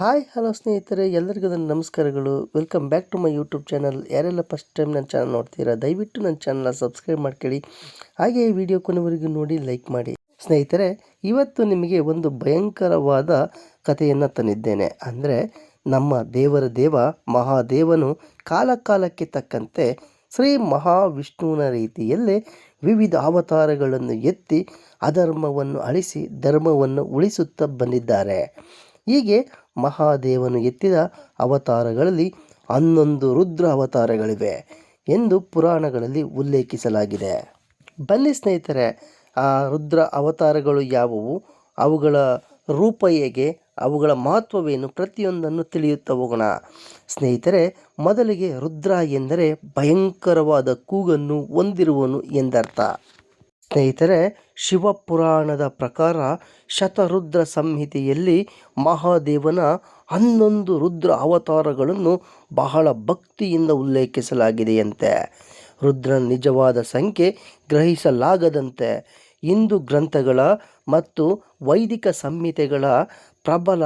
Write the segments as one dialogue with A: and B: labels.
A: Hi, hello ಸ್ನೇಹಿತರೆ, ಎಲ್ಲರಿಗೂ ನನ್ನ ನಮಸ್ಕಾರಗಳು. Welcome back to my YouTube channel ಯಾರೆಲ್ಲ ಫಸ್ಟ್ ಟೈಮ್ ನನ್ನ ಚಾನಲ್ ನೋಡ್ತೀರಾ, ದಯವಿಟ್ಟು ನನ್ನ ಚಾನಲ್ನ ಸಬ್ಸ್ಕ್ರೈಬ್ ಮಾಡ್ಕೊಳ್ಳಿ. ಹಾಗೆ ಈ ವಿಡಿಯೋ ಕೊನೆವರೆಗೂ ನೋಡಿ ಲೈಕ್ ಮಾಡಿ. ಸ್ನೇಹಿತರೆ, ಇವತ್ತು ನಿಮಗೆ ಒಂದು ಭಯಂಕರವಾದ ಕಥೆಯನ್ನು ತಂದಿದ್ದೇನೆ. ಅಂದರೆ, ನಮ್ಮ ದೇವರ ದೇವ, ಮಹಾದೇವನು ಕಾಲಕಾಲಕ್ಕೆ ತಕ್ಕಂತೆ ಶ್ರೀ ಮಹಾವಿಷ್ಣುವಿನ ರೀತಿಯಲ್ಲೇ ವಿವಿಧ ಅವತಾರಗಳನ್ನು ಎತ್ತಿ ಅಧರ್ಮವನ್ನು ಅಳಿಸಿ, ಧರ್ಮವನ್ನು ಉಳಿಸುತ್ತಾ ಬಂದಿದ್ದಾರೆ. ಹೀಗೆ ಮಹಾದೇವನು ಎತ್ತಿದ ಅವತಾರಗಳಲ್ಲಿ ಹನ್ನೊಂದು ರುದ್ರ ಅವತಾರಗಳಿವೆ ಎಂದು ಪುರಾಣಗಳಲ್ಲಿ ಉಲ್ಲೇಖಿಸಲಾಗಿದೆ. ಬನ್ನಿ ಸ್ನೇಹಿತರೆ, ಆ ರುದ್ರ ಅವತಾರಗಳು ಯಾವುವು? ಅವುಗಳ ರೂಪ ಹೇಗೆ? ಅವುಗಳ ಮಹತ್ವವೇನು? ಪ್ರತಿಯೊಂದನ್ನು ತಿಳಿಯುತ್ತಾ ಹೋಗೋಣ. ಸ್ನೇಹಿತರೆ, ಮೊದಲಿಗೆ ರುದ್ರ ಎಂದರೆ ಭಯಂಕರವಾದ ಕೂಗನ್ನು ಹೊಂದಿರುವನು ಎಂದರ್ಥ. ಸ್ನೇಹಿತರೆ, ಶಿವಪುರಾಣದ ಪ್ರಕಾರ ಶತರುದ್ರ ಸಂಹಿತೆಯಲ್ಲಿ ಮಹಾದೇವನ ಹನ್ನೊಂದು ರುದ್ರ ಅವತಾರಗಳನ್ನು ಬಹಳ ಭಕ್ತಿಯಿಂದ ಉಲ್ಲೇಖಿಸಲಾಗಿದೆಯಂತೆ. ರುದ್ರನ ನಿಜವಾದ ಸಂಖ್ಯೆ ಗ್ರಹಿಸಲಾಗದಂತೆ. ಹಿಂದೂ ಗ್ರಂಥಗಳ ಮತ್ತು ವೈದಿಕ ಸಂಹಿತೆಗಳ ಪ್ರಬಲ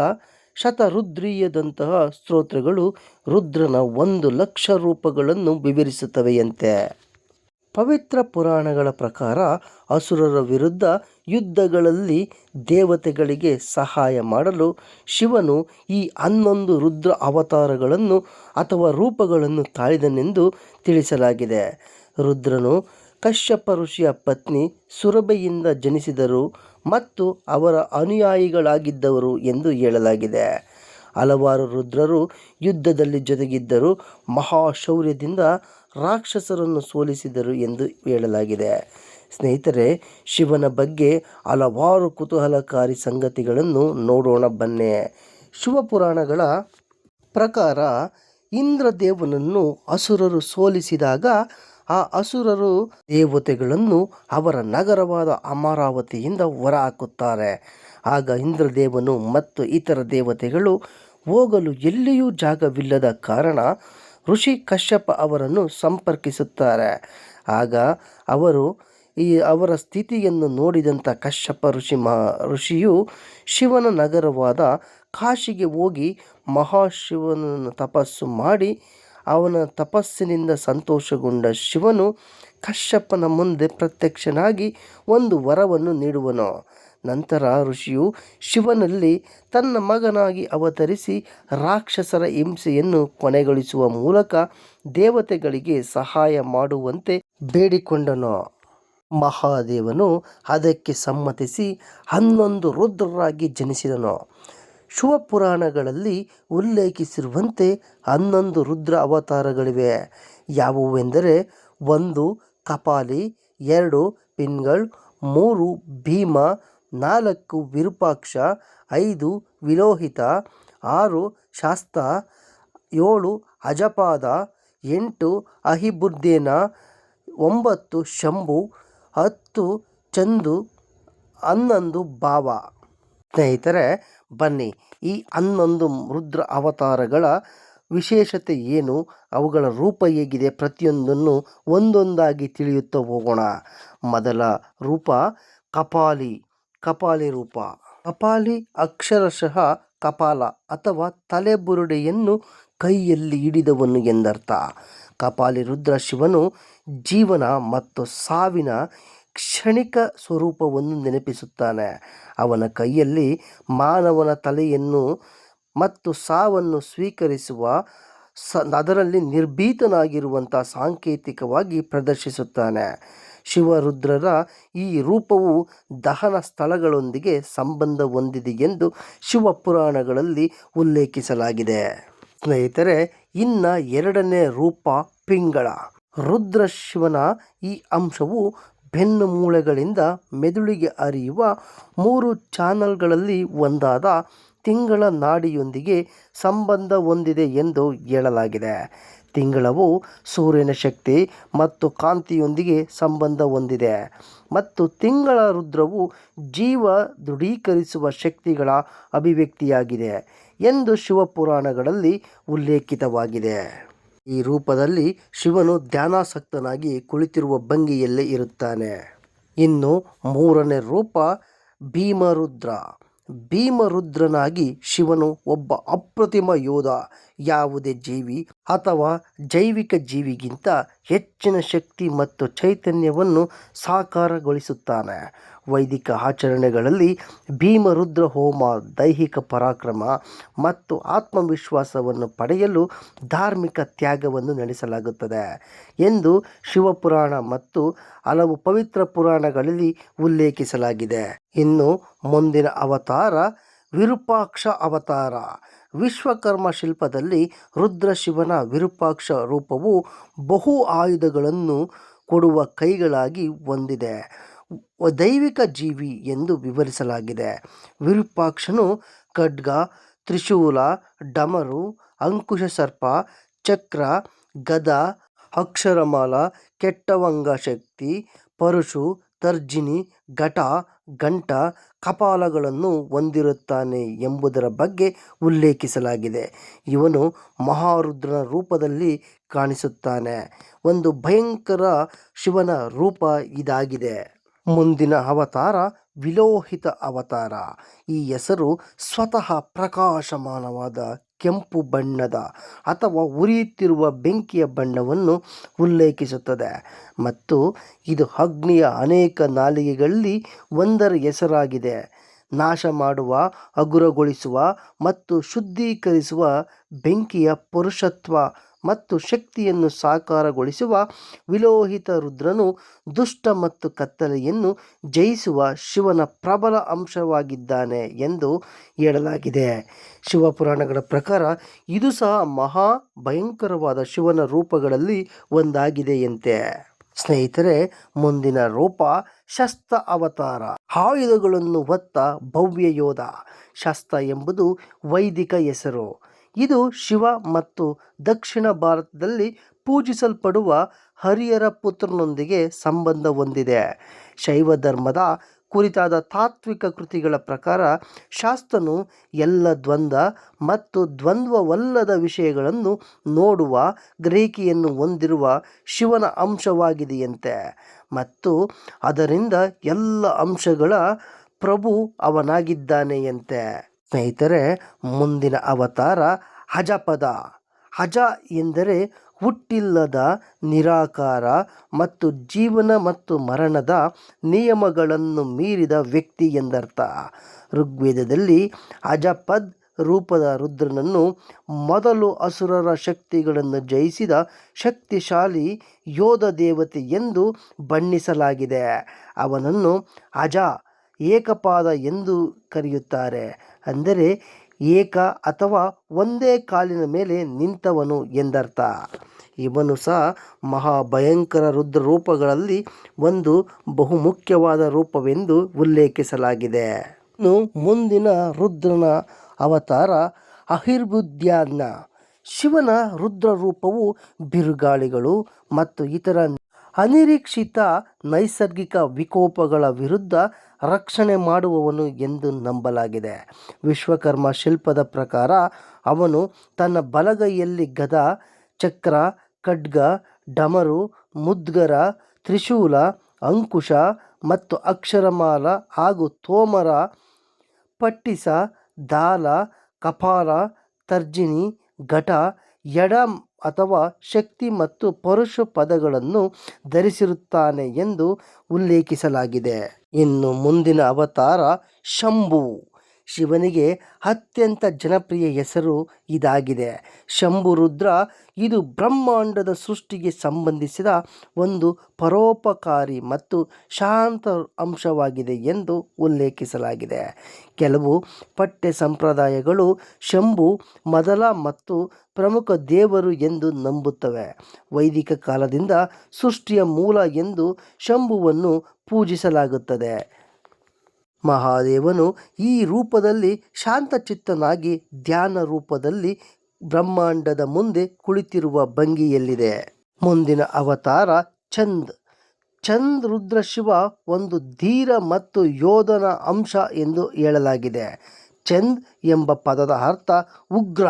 A: ಶತರುದ್ರೀಯದಂತಹ ಸ್ತೋತ್ರಗಳು ರುದ್ರನ ಒಂದು ಲಕ್ಷ ರೂಪಗಳನ್ನು ವಿವರಿಸುತ್ತವೆಯಂತೆ. ಪವಿತ್ರ ಪುರಾಣಗಳ ಪ್ರಕಾರ ಅಸುರರ ವಿರುದ್ಧ ಯುದ್ಧಗಳಲ್ಲಿ ದೇವತೆಗಳಿಗೆ ಸಹಾಯ ಮಾಡಲು ಶಿವನು ಈ ಹನ್ನೊಂದು ರುದ್ರ ಅವತಾರಗಳನ್ನು ಅಥವಾ ರೂಪಗಳನ್ನು ತಾಳಿದನೆಂದು ತಿಳಿಸಲಾಗಿದೆ. ರುದ್ರನು ಕಶ್ಯಪ ಋಷಿಯ ಪತ್ನಿ ಸುರಭೆಯಿಂದ ಜನಿಸಿದರು ಮತ್ತು ಅವರ ಅನುಯಾಯಿಗಳಾಗಿದ್ದವರು ಎಂದು ಹೇಳಲಾಗಿದೆ. ಹಲವಾರು ರುದ್ರರು ಯುದ್ಧದಲ್ಲಿ ಜೊತೆಗಿದ್ದರು ಮಹಾಶೌರ್ಯದಿಂದ ರಾಕ್ಷಸರನ್ನು ಸೋಲಿಸಿದರು ಎಂದು ಹೇಳಲಾಗಿದೆ. ಸ್ನೇಹಿತರೆ, ಶಿವನ ಬಗ್ಗೆ ಹಲವಾರು ಕುತೂಹಲಕಾರಿ ಸಂಗತಿಗಳನ್ನು ನೋಡೋಣ ಬನ್ನಿ. ಶಿವಪುರಾಣಗಳ ಪ್ರಕಾರ, ಇಂದ್ರದೇವನನ್ನು ಅಸುರರು ಸೋಲಿಸಿದಾಗ ಆ ಅಸುರರು ದೇವತೆಗಳನ್ನು ಅವರ ನಗರವಾದ ಅಮರಾವತಿಯಿಂದ ಹೊರಹಾಕುತ್ತಾರೆ. ಆಗ ಇಂದ್ರದೇವನು ಮತ್ತು ಇತರ ದೇವತೆಗಳು ಹೋಗಲು ಎಲ್ಲಿಯೂ ಜಾಗವಿಲ್ಲದ ಕಾರಣ ಋಷಿ ಕಶ್ಯಪ ಅವರನ್ನು ಸಂಪರ್ಕಿಸುತ್ತಾರೆ. ಆಗ ಅವರು ಈ ಅವರ ಸ್ಥಿತಿಯನ್ನು ನೋಡಿದಂಥ ಕಶ್ಯಪ ಋಷಿ ಮಹಾ ಋಷಿಯು ಶಿವನ ನಗರವಾದ ಕಾಶಿಗೆ ಹೋಗಿ ಮಹಾಶಿವನನ್ನು ತಪಸ್ಸು ಮಾಡಿ ಅವನ ತಪಸ್ಸಿನಿಂದ ಸಂತೋಷಗೊಂಡ ಶಿವನು ಕಶ್ಯಪನ ಮುಂದೆ ಪ್ರತ್ಯಕ್ಷನಾಗಿ ಒಂದು ವರವನ್ನು ನೀಡುವನು. ನಂತರ ಋಷಿಯು ಶಿವನಲ್ಲಿ ತನ್ನ ಮಗನಾಗಿ ಅವತರಿಸಿ ರಾಕ್ಷಸರ ಹಿಂಸೆಯನ್ನು ಕೊನೆಗೊಳಿಸುವ ಮೂಲಕ ದೇವತೆಗಳಿಗೆ ಸಹಾಯ ಮಾಡುವಂತೆ ಬೇಡಿಕೊಂಡನು. ಮಹಾದೇವನು ಅದಕ್ಕೆ ಸಮ್ಮತಿಸಿ ಹನ್ನೊಂದು ರುದ್ರರಾಗಿ ಜನಿಸಿದನು. ಶಿವಪುರಾಣಗಳಲ್ಲಿ ಉಲ್ಲೇಖಿಸಿರುವಂತೆ ಹನ್ನೊಂದು ರುದ್ರ ಅವತಾರಗಳಿವೆ. ಯಾವುವೆಂದರೆ ಒಂದು ಕಪಾಲಿ, ಎರಡು ಪಿನ್ಗಳು, ಮೂರು ಭೀಮ ನಾಲ್ಕು ವಿರೂಪಾಕ್ಷ, ಐದು ವಿಲೋಹಿತ, ಆರು ಶಾಸ್ತ, ಏಳು ಅಜಪಾದ, ಎಂಟು ಅಹಿಬುರ್ದೇನ, ಒಂಬತ್ತು ಶಂಭು, ಹತ್ತು ಚಂದು, ಹನ್ನೊಂದು ಭಾವ. ಸ್ನೇಹಿತರೆ, ಬನ್ನಿ, ಈ ಹನ್ನೊಂದು ರುದ್ರ ಅವತಾರಗಳ ವಿಶೇಷತೆ ಏನು? ಅವುಗಳ ರೂಪ ಹೇಗಿದೆ? ಪ್ರತಿಯೊಂದನ್ನು ಒಂದೊಂದಾಗಿ ತಿಳಿಯುತ್ತಾ ಹೋಗೋಣ. ಮೊದಲ ರೂಪ ಕಪಾಲಿ. ಕಪಾಲಿ ರೂಪ. ಕಪಾಲಿ ಅಕ್ಷರಶಃ ಕಪಾಲ ಅಥವಾ ತಲೆಬುರುಡೆಯನ್ನು ಕೈಯಲ್ಲಿ ಹಿಡಿದವನು ಎಂದರ್ಥ. ಕಪಾಲಿ ರುದ್ರ ಶಿವನು ಜೀವನ ಮತ್ತು ಸಾವಿನ ಕ್ಷಣಿಕ ಸ್ವರೂಪವನ್ನು ನೆನಪಿಸುತ್ತಾನೆ. ಅವನ ಕೈಯಲ್ಲಿ ಮಾನವನ ತಲೆಯನ್ನು ಮತ್ತು ಸಾವನ್ನು ಸ್ವೀಕರಿಸುವ ಸ ಅದರಲ್ಲಿ ನಿರ್ಭೀತನಾಗಿರುವಂಥ ಸಾಂಕೇತಿಕವಾಗಿ ಪ್ರದರ್ಶಿಸುತ್ತಾನೆ. ಶಿವರುದ್ರರ ಈ ರೂಪವು ದಹನ ಸ್ಥಳಗಳೊಂದಿಗೆ ಸಂಬಂಧ ಹೊಂದಿದೆ ಎಂದು ಶಿವಪುರಾಣಗಳಲ್ಲಿ ಉಲ್ಲೇಖಿಸಲಾಗಿದೆ. ಸ್ನೇಹಿತರೆ, ಇನ್ನು ಎರಡನೇ ರೂಪ ಪಿಂಗಳ. ರುದ್ರ ಶಿವನ ಈ ಅಂಶವು ಬೆನ್ನು ಮೂಳೆಗಳಿಂದ ಮೆದುಳಿಗೆ ಅರಿಯುವ ಮೂರು ಚಾನಲ್ಗಳಲ್ಲಿ ಒಂದಾದ ತಿಂಗಳ ನಾಡಿಯೊಂದಿಗೆ ಸಂಬಂಧ ಹೊಂದಿದೆ ಎಂದು ಹೇಳಲಾಗಿದೆ. ತಿಂಗಳವು ಸೂರ್ಯನ ಶಕ್ತಿ ಮತ್ತು ಕಾಂತಿಯೊಂದಿಗೆ ಸಂಬಂಧ ಹೊಂದಿದೆ. ಮತ್ತು ತಿಂಗಳ ರುದ್ರವು ಜೀವ ದೃಢೀಕರಿಸುವ ಶಕ್ತಿಗಳ ಅಭಿವ್ಯಕ್ತಿಯಾಗಿದೆ ಎಂದು ಶಿವಪುರಾಣಗಳಲ್ಲಿ ಉಲ್ಲೇಖಿತವಾಗಿದೆ. ಈ ರೂಪದಲ್ಲಿ ಶಿವನು ಧ್ಯಾನಾಸಕ್ತನಾಗಿ ಕುಳಿತಿರುವ ಭಂಗಿಯಲ್ಲೇ ಇರುತ್ತಾನೆ. ಇನ್ನು ಮೂರನೇ ರೂಪ, ಭೀಮರುದ್ರ. ಭೀಮರುದ್ರನಾಗಿ ಶಿವನು ಒಬ್ಬ ಅಪ್ರತಿಮ ಯೋಧ. ಯಾವುದೇ ಜೀವಿ ಅಥವಾ ಜೈವಿಕ ಜೀವಿಗಿಂತ ಹೆಚ್ಚಿನ ಶಕ್ತಿ ಮತ್ತು ಚೈತನ್ಯವನ್ನು ಸಾಕಾರಗೊಳಿಸುತ್ತಾನೆ. ವೈದಿಕ ಆಚರಣೆಗಳಲ್ಲಿ ಭೀಮರುದ್ರ ಹೋಮ, ದೈಹಿಕ ಪರಾಕ್ರಮ ಮತ್ತು ಆತ್ಮವಿಶ್ವಾಸವನ್ನು ಪಡೆಯಲು ಧಾರ್ಮಿಕ ತ್ಯಾಗವನ್ನು ನಡೆಸಲಾಗುತ್ತದೆ ಎಂದು ಶಿವಪುರಾಣ ಮತ್ತು ಹಲವು ಪವಿತ್ರ ಪುರಾಣಗಳಲ್ಲಿ ಉಲ್ಲೇಖಿಸಲಾಗಿದೆ. ಇನ್ನು ಮುಂದಿನ ಅವತಾರ ವಿರೂಪಾಕ್ಷ ಅವತಾರ. ವಿಶ್ವಕರ್ಮ ಶಿಲ್ಪದಲ್ಲಿ ರುದ್ರ ಶಿವನ ವಿರೂಪಾಕ್ಷ ರೂಪವು ಬಹು ಆಯುಧಗಳನ್ನು ಕೊಡುವ ಕೈಗಳಾಗಿ ಹೊಂದಿದೆ. ದೈವಿಕ ಜೀವಿ ಎಂದು ವಿವರಿಸಲಾಗಿದೆ. ವಿರೂಪಾಕ್ಷನು ಖಡ್ಗ, ತ್ರಿಶೂಲ, ಡಮರು, ಅಂಕುಶ ಸರ್ಪ, ಚಕ್ರ, ಗದ, ಅಕ್ಷರಮಾಲ, ಕೆಟ್ಟವಂಗ ಶಕ್ತಿ, ಪರಶು, ತರ್ಜಿನಿ, ಘಟ ಘಂಟ ಕಪಾಲಗಳನ್ನು ಹೊಂದಿರುತ್ತಾನೆ ಎಂಬುದರ ಬಗ್ಗೆ ಉಲ್ಲೇಖಿಸಲಾಗಿದೆ. ಇವನು ಮಹಾರುದ್ರನ ರೂಪದಲ್ಲಿ ಕಾಣಿಸುತ್ತಾನೆ. ಒಂದು ಭಯಂಕರ ಶಿವನ ರೂಪ ಇದಾಗಿದೆ. ಮುಂದಿನ ಅವತಾರ ವಿಲೋಹಿತ ಅವತಾರ. ಈ ಹೆಸರು ಸ್ವತಃ ಪ್ರಕಾಶಮಾನವಾದ ಕೆಂಪು ಬಣ್ಣದ ಅಥವಾ ಉರಿಯುತ್ತಿರುವ ಬೆಂಕಿಯ ಬಣ್ಣವನ್ನು ಉಲ್ಲೇಖಿಸುತ್ತದೆ. ಮತ್ತು ಇದು ಅಗ್ನಿಯ ಅನೇಕ ನಾಲಿಗೆಗಳಲ್ಲಿ ಒಂದರ ಹೆಸರಾಗಿದೆ. ನಾಶ ಮಾಡುವ ಹಗುರಗೊಳಿಸುವ ಮತ್ತು ಶುದ್ಧೀಕರಿಸುವ ಬೆಂಕಿಯ ಪುರುಷತ್ವ ಮತ್ತು ಶಕ್ತಿಯನ್ನು ಸಾಕಾರಗೊಳಿಸುವ ವಿಲೋಹಿತ ರುದ್ರನು ದುಷ್ಟ ಮತ್ತು ಕತ್ತಲೆಯನ್ನು ಜಯಿಸುವ ಶಿವನ ಪ್ರಬಲ ಅಂಶವಾಗಿದ್ದಾನೆ ಎಂದು ಹೇಳಲಾಗಿದೆ. ಶಿವಪುರಾಣಗಳ ಪ್ರಕಾರ ಇದು ಸಹ ಮಹಾ ಭಯಂಕರವಾದ ಶಿವನ ರೂಪಗಳಲ್ಲಿ ಒಂದಾಗಿದೆಯಂತೆ. ಸ್ನೇಹಿತರೆ, ಮುಂದಿನ ರೂಪ ಶಸ್ತ ಅವತಾರ. ಆಯುಧಗಳನ್ನು ಹೊತ್ತ ಭವ್ಯ ಯೋಧ. ಶಸ್ತ ಎಂಬುದು ವೈದಿಕ ಹೆಸರು. ಇದು ಶಿವ ಮತ್ತು ದಕ್ಷಿಣ ಭಾರತದಲ್ಲಿ ಪೂಜಿಸಲ್ಪಡುವ ಹರಿಹರ ಪುತ್ರನೊಂದಿಗೆ ಸಂಬಂಧ ಹೊಂದಿದೆ. ಶೈವ ಧರ್ಮದ ಕುರಿತಾದ ತಾತ್ವಿಕ ಕೃತಿಗಳ ಪ್ರಕಾರ ಶಾಸ್ತನು ಎಲ್ಲ ದ್ವಂದ್ವ ಮತ್ತು ದ್ವಂದ್ವವಲ್ಲದ ವಿಷಯಗಳನ್ನು ನೋಡುವ ಗ್ರಹಿಕೆಯನ್ನು ಹೊಂದಿರುವ ಶಿವನ ಅಂಶವಾಗಿದೆಯಂತೆ. ಮತ್ತು ಅದರಿಂದ ಎಲ್ಲ ಅಂಶಗಳ ಪ್ರಭು ಅವನಾಗಿದ್ದಾನೆಯಂತೆ. ಸ್ನೇಹಿತರೆ, ಮುಂದಿನ ಅವತಾರ ಹಜಪದ. ಹಜ ಎಂದರೆ ಹುಟ್ಟಿಲ್ಲದ, ನಿರಾಕಾರ ಮತ್ತು ಜೀವನ ಮತ್ತು ಮರಣದ ನಿಯಮಗಳನ್ನು ಮೀರಿದ ವ್ಯಕ್ತಿ ಎಂದರ್ಥ. ಋಗ್ವೇದದಲ್ಲಿ ಅಜಪದ್ ರೂಪದ ರುದ್ರನನ್ನು ಮೊದಲು ಅಸುರರ ಶಕ್ತಿಗಳನ್ನು ಜಯಿಸಿದ ಶಕ್ತಿಶಾಲಿ ಯೋಧ ದೇವತೆ ಎಂದು ಬಣ್ಣಿಸಲಾಗಿದೆ. ಅವನನ್ನು ಅಜ ಏಕಪಾದ ಎಂದು ಕರೆಯುತ್ತಾರೆ. ಅಂದರೆ ಏಕ ಅಥವಾ ಒಂದೇ ಕಾಲಿನ ಮೇಲೆ ನಿಂತವನು ಎಂದರ್ಥ. ಇವನು ಸಹ ಮಹಾಭಯಂಕರ ರುದ್ರ ರೂಪಗಳಲ್ಲಿ ಒಂದು ಬಹುಮುಖ್ಯವಾದ ರೂಪವೆಂದು ಉಲ್ಲೇಖಿಸಲಾಗಿದೆ. ಇನ್ನು ಮುಂದಿನ ರುದ್ರನ ಅವತಾರ ಅಹಿರ್ಬುದ್ಯಾನ್ನ. ಶಿವನ ರುದ್ರ ರೂಪವು ಬಿರುಗಾಳಿಗಳು ಮತ್ತು ಇತರ ಅನಿರೀಕ್ಷಿತ ನೈಸರ್ಗಿಕ ವಿಕೋಪಗಳ ವಿರುದ್ಧ ರಕ್ಷಣೆ ಮಾಡುವವನು ಎಂದು ನಂಬಲಾಗಿದೆ. ವಿಶ್ವಕರ್ಮ ಶಿಲ್ಪದ ಪ್ರಕಾರ ಅವನು ತನ್ನ ಬಲಗೈಯಲ್ಲಿ ಗದ, ಚಕ್ರ, ಖಡ್ಗ, ಡಮರು, ಮುದ್ಗರ, ತ್ರಿಶೂಲ, ಅಂಕುಶ ಮತ್ತು ಅಕ್ಷರಮಾಲ ಹಾಗೂ ತೋಮರ, ಪಟ್ಟಿಸ, ದಾಲ, ಕಪಾಲ, ತರ್ಜಿನಿ, ಘಟ, ಎಡ ಅಥವಾ ಶಕ್ತಿ ಮತ್ತು ಪರುಷ ಪದಗಳನ್ನು ಧರಿಸಿರುತ್ತಾನೆ ಎಂದು ಉಲ್ಲೇಖಿಸಲಾಗಿದೆ. ಇನ್ನು ಮುಂದಿನ ಅವತಾರ ಶಂಭು. ಶಿವನಿಗೆ ಅತ್ಯಂತ ಜನಪ್ರಿಯ ಹೆಸರು ಇದಾಗಿದೆ. ಶಂಭು ರುದ್ರ ಇದು ಬ್ರಹ್ಮಾಂಡದ ಸೃಷ್ಟಿಗೆ ಸಂಬಂಧಿಸಿದ ಒಂದು ಪರೋಪಕಾರಿ ಮತ್ತು ಶಾಂತ ಅಂಶವಾಗಿದೆ ಎಂದು ಉಲ್ಲೇಖಿಸಲಾಗಿದೆ. ಕೆಲವು ಪಠ್ಯ ಸಂಪ್ರದಾಯಗಳು ಶಂಭು, ಮೊದಲ ಮತ್ತು ಪ್ರಮುಖ ದೇವರು ಎಂದು ನಂಬುತ್ತವೆ. ವೈದಿಕ ಕಾಲದಿಂದ ಸೃಷ್ಟಿಯ ಮೂಲ ಎಂದು ಶಂಭುವನ್ನು ಪೂಜಿಸಲಾಗುತ್ತದೆ. ಮಹಾದೇವನು ಈ ರೂಪದಲ್ಲಿ ಶಾಂತಚಿತ್ತನಾಗಿ ಧ್ಯಾನ ರೂಪದಲ್ಲಿ ಬ್ರಹ್ಮಾಂಡದ ಮುಂದೆ ಕುಳಿತಿರುವ ಭಂಗಿಯಲ್ಲಿದೆ. ಮುಂದಿನ ಅವತಾರ ಚಂದ್. ಚಂದ್ ರುದ್ರ ಶಿವ ಒಂದು ಧೀರ ಮತ್ತು ಯೋಧನ ಅಂಶ ಎಂದು ಹೇಳಲಾಗಿದೆ. ಚಂದ್ ಎಂಬ ಪದದ ಅರ್ಥ ಉಗ್ರ.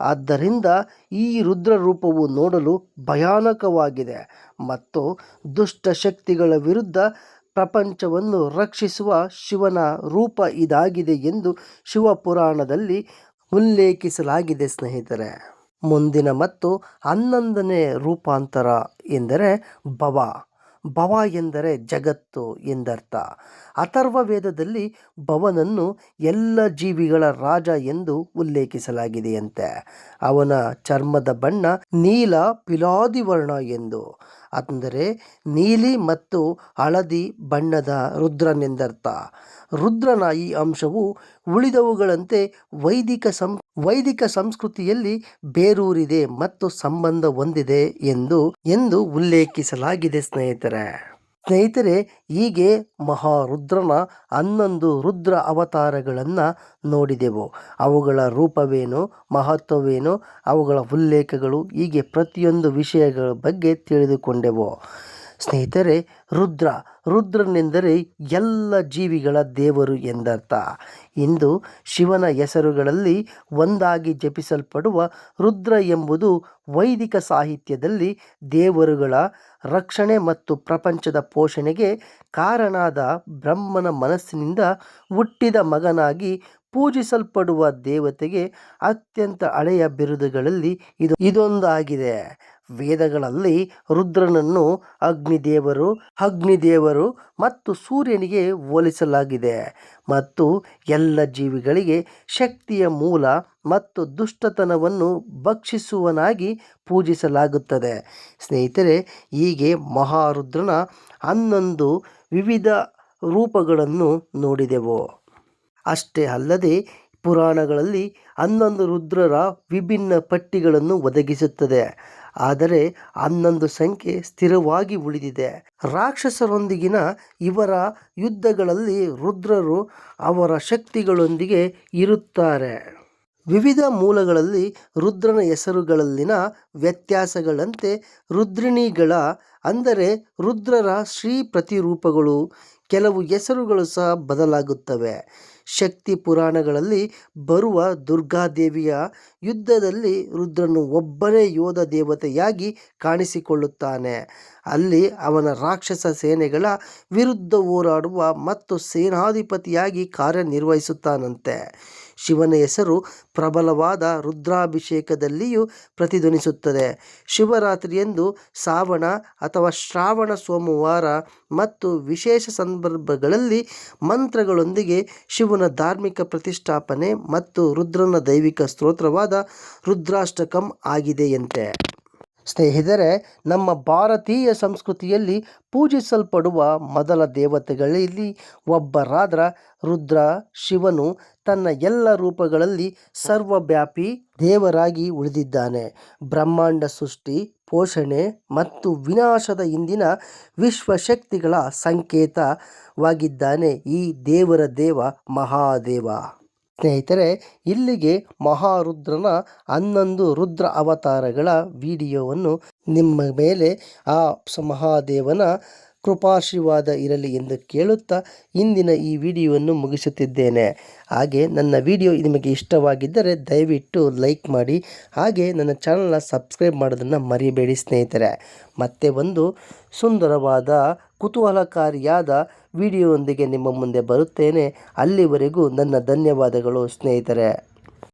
A: ಆದ್ದರಿಂದ ಈ ರುದ್ರ ರೂಪವು ನೋಡಲು ಭಯಾನಕವಾಗಿದೆ ಮತ್ತು ದುಷ್ಟ ಶಕ್ತಿಗಳ ವಿರುದ್ಧ ಪ್ರಪಂಚವನ್ನು ರಕ್ಷಿಸುವ ಶಿವನ ರೂಪ ಇದಾಗಿದೆ ಎಂದು ಶಿವಪುರಾಣದಲ್ಲಿ ಉಲ್ಲೇಖಿಸಲಾಗಿದೆ, ಸ್ನೇಹಿತರೆ. ಮುಂದಿನ ಮತ್ತು ಹನ್ನೊಂದನೇ ರೂಪಾಂತರ ಎಂದರೆ ಭವ. ಭವ ಎಂದರೆ ಜಗತ್ತು ಎಂದರ್ಥ. ಅಥರ್ವ ವೇದದಲ್ಲಿ ಭವನನ್ನು ಎಲ್ಲ ಜೀವಿಗಳ ರಾಜ ಎಂದು ಉಲ್ಲೇಖಿಸಲಾಗಿದೆಯಂತೆ. ಅವನ ಚರ್ಮದ ಬಣ್ಣ ನೀಲ ಪಿಲಾದಿ ವರ್ಣ ಎಂದು. ಅಂದರೆ ನೀಲಿ ಮತ್ತು ಹಳದಿ ಬಣ್ಣದ ರುದ್ರನೆಂದರ್ಥ. ರುದ್ರನ ಈ ಅಂಶವು ಉಳಿದವುಗಳಂತೆ ವೈದಿಕ ಸಂ ವೈದಿಕ ಸಂಸ್ಕೃತಿಯಲ್ಲಿ ಬೇರೂರಿದೆ ಮತ್ತು ಸಂಬಂಧ ಹೊಂದಿದೆ ಎಂದು ಎಂದು ಉಲ್ಲೇಖಿಸಲಾಗಿದೆ ಸ್ನೇಹಿತರೆ. ಸ್ನೇಹಿತರೆ, ಹೀಗೆ ಮಹಾರುದ್ರನ ಹನ್ನೊಂದು ರುದ್ರ ಅವತಾರಗಳನ್ನು ನೋಡಿದೆವು. ಅವುಗಳ ರೂಪವೇನು, ಮಹತ್ವವೇನು, ಅವುಗಳ ಉಲ್ಲೇಖಗಳು ಹೀಗೆ ಪ್ರತಿಯೊಂದು ವಿಷಯಗಳ ಬಗ್ಗೆ ತಿಳಿದುಕೊಂಡೆವು. ಸ್ನೇಹಿತರೆ, ರುದ್ರ, ರುದ್ರನೆಂದರೆ ಎಲ್ಲ ಜೀವಿಗಳ ದೇವರು ಎಂದರ್ಥ. ಇಂದು ಶಿವನ ಹೆಸರುಗಳಲ್ಲಿ ಒಂದಾಗಿ ಜಪಿಸಲ್ಪಡುವ ರುದ್ರ ಎಂಬುದು ವೈದಿಕ ಸಾಹಿತ್ಯದಲ್ಲಿ ದೇವರುಗಳ ರಕ್ಷಣೆ ಮತ್ತು ಪ್ರಪಂಚದ ಪೋಷಣೆಗೆ ಕಾರಣಾದ ಬ್ರಹ್ಮನ ಮನಸ್ಸಿನಿಂದ ಹುಟ್ಟಿದ ಮಗನಾಗಿ ಪೂಜಿಸಲ್ಪಡುವ ದೇವತೆಗೆ ಅತ್ಯಂತ ಹಳೆಯ ಬಿರುದುಗಳಲ್ಲಿ ಇದು ಇದೊಂದಾಗಿದೆ. ವೇದಗಳಲ್ಲಿ ರುದ್ರನನ್ನು ಅಗ್ನಿದೇವರು ಅಗ್ನಿದೇವರು ಮತ್ತು ಸೂರ್ಯನಿಗೆ ಹೋಲಿಸಲಾಗಿದೆ ಮತ್ತು ಎಲ್ಲ ಜೀವಿಗಳಿಗೆ ಶಕ್ತಿಯ ಮೂಲ ಮತ್ತು ದುಷ್ಟತನವನ್ನು ಭಕ್ಷಿಸುವನಾಗಿ ಪೂಜಿಸಲಾಗುತ್ತದೆ. ಸ್ನೇಹಿತರೆ, ಹೀಗೆ ಮಹಾರುದ್ರನ ಹನ್ನೊಂದು ವಿವಿಧ ರೂಪಗಳನ್ನು ನೋಡಿದೆವು. ಅಷ್ಟೇ ಅಲ್ಲದೆ, ಪುರಾಣಗಳಲ್ಲಿ ಹನ್ನೊಂದು ರುದ್ರರ ವಿಭಿನ್ನ ಪಟ್ಟಿಗಳನ್ನು ಒದಗಿಸುತ್ತದೆ. ಆದರೆ ಹನ್ನೊಂದು ಸಂಖ್ಯೆ ಸ್ಥಿರವಾಗಿ ಉಳಿದಿದೆ. ರಾಕ್ಷಸರೊಂದಿಗಿನ ಇವರ ಯುದ್ಧಗಳಲ್ಲಿ ರುದ್ರರು ಅವರ ಶಕ್ತಿಗಳೊಂದಿಗೆ ಇರುತ್ತಾರೆ. ವಿವಿಧ ಮೂಲಗಳಲ್ಲಿ ರುದ್ರನ ಹೆಸರುಗಳಲ್ಲಿನ ವ್ಯತ್ಯಾಸಗಳಂತೆ ರುದ್ರಿಣಿಗಳ ಅಂದರೆ ರುದ್ರರ ಶ್ರೀ ಪ್ರತಿರೂಪಗಳು ಕೆಲವು ಹೆಸರುಗಳು ಸಹ ಬದಲಾಗುತ್ತವೆ. ಶಕ್ತಿ ಪುರಾಣಗಳಲ್ಲಿ ಬರುವ ದುರ್ಗಾದೇವಿಯ ಯುದ್ಧದಲ್ಲಿ ರುದ್ರನು ಒಬ್ಬನೇ ಯೋಧ ದೇವತೆಯಾಗಿ ಕಾಣಿಸಿಕೊಳ್ಳುತ್ತಾನೆ. ಅಲ್ಲಿ ಅವನ ರಾಕ್ಷಸ ಸೇನೆಗಳ ವಿರುದ್ಧ ಹೋರಾಡುವ ಮತ್ತು ಸೇನಾಧಿಪತಿಯಾಗಿ ಕಾರ್ಯನಿರ್ವಹಿಸುತ್ತಾನಂತೆ. ಶಿವನ ಹೆಸರು ಪ್ರಬಲವಾದ ರುದ್ರಾಭಿಷೇಕದಲ್ಲಿಯೂ ಪ್ರತಿಧ್ವನಿಸುತ್ತದೆ. ಶಿವರಾತ್ರಿಯಂದು ಶ್ರಾವಣ ಅಥವಾ ಶ್ರಾವಣ ಸೋಮವಾರ ಮತ್ತು ವಿಶೇಷ ಸಂದರ್ಭಗಳಲ್ಲಿ ಮಂತ್ರಗಳೊಂದಿಗೆ ಶಿವನ ಧಾರ್ಮಿಕ ಪ್ರತಿಷ್ಠಾಪನೆ ಮತ್ತು ರುದ್ರನ ದೈವಿಕ ಸ್ತೋತ್ರವಾದ ರುದ್ರಾಷ್ಟಕಂ ಆಗಿದೆಯಂತೆ ಸ್ನೇಹಿತರೆ, ನಮ್ಮ ಭಾರತೀಯ ಸಂಸ್ಕೃತಿಯಲ್ಲಿ ಪೂಜಿಸಲ್ಪಡುವ ಮೊದಲ ದೇವತೆಗಳಲ್ಲಿ ಒಬ್ಬರಾದ ರುದ್ರ, ಶಿವನು ತನ್ನ ಎಲ್ಲ ರೂಪಗಳಲ್ಲಿ ಸರ್ವವ್ಯಾಪಿ ದೇವರಾಗಿ ಉಳಿದಿದ್ದಾನೆ. ಬ್ರಹ್ಮಾಂಡ ಸೃಷ್ಟಿ, ಪೋಷಣೆ ಮತ್ತು ವಿನಾಶದ ಹಿಂದಿನ ವಿಶ್ವಶಕ್ತಿಗಳ ಸಂಕೇತವಾಗಿದ್ದಾನೆ ಈ ದೇವರ ದೇವ ಮಹಾದೇವ. ಸ್ನೇಹಿತರೆ ಇಲ್ಲಿಗೆ ಮಹಾರುದ್ರನ ಹನ್ನೊಂದು ರುದ್ರ ಅವತಾರಗಳ ವಿಡಿಯೋವನ್ನು ನಿಮ್ಮ ಮೇಲೆ ಆ ಮಹಾದೇವನ ಕೃಪಾಶೀರ್ವಾದ ಇರಲಿ ಎಂದು ಕೇಳುತ್ತಾ ಇಂದಿನ ಈ ವಿಡಿಯೋವನ್ನು ಮುಗಿಸುತ್ತಿದ್ದೇನೆ. ಹಾಗೆ ನನ್ನ ವಿಡಿಯೋ ನಿಮಗೆ ಇಷ್ಟವಾಗಿದ್ದರೆ ದಯವಿಟ್ಟು ಲೈಕ್ ಮಾಡಿ, ಹಾಗೆ ನನ್ನ ಚಾನಲ್ನ ಸಬ್ಸ್ಕ್ರೈಬ್ ಮಾಡೋದನ್ನು ಮರಿಬೇಡಿ ಸ್ನೇಹಿತರೆ. ಮತ್ತೆ ಒಂದು ಸುಂದರವಾದ, ಕುತೂಹಲಕಾರಿಯಾದ ವಿಡಿಯೋದೊಂದಿಗೆ ನಿಮ್ಮ ಮುಂದೆ ಬರುತ್ತೇನೆ. ಅಲ್ಲಿವರೆಗೂ ನನ್ನ ಧನ್ಯವಾದಗಳು ಸ್ನೇಹಿತರೆ.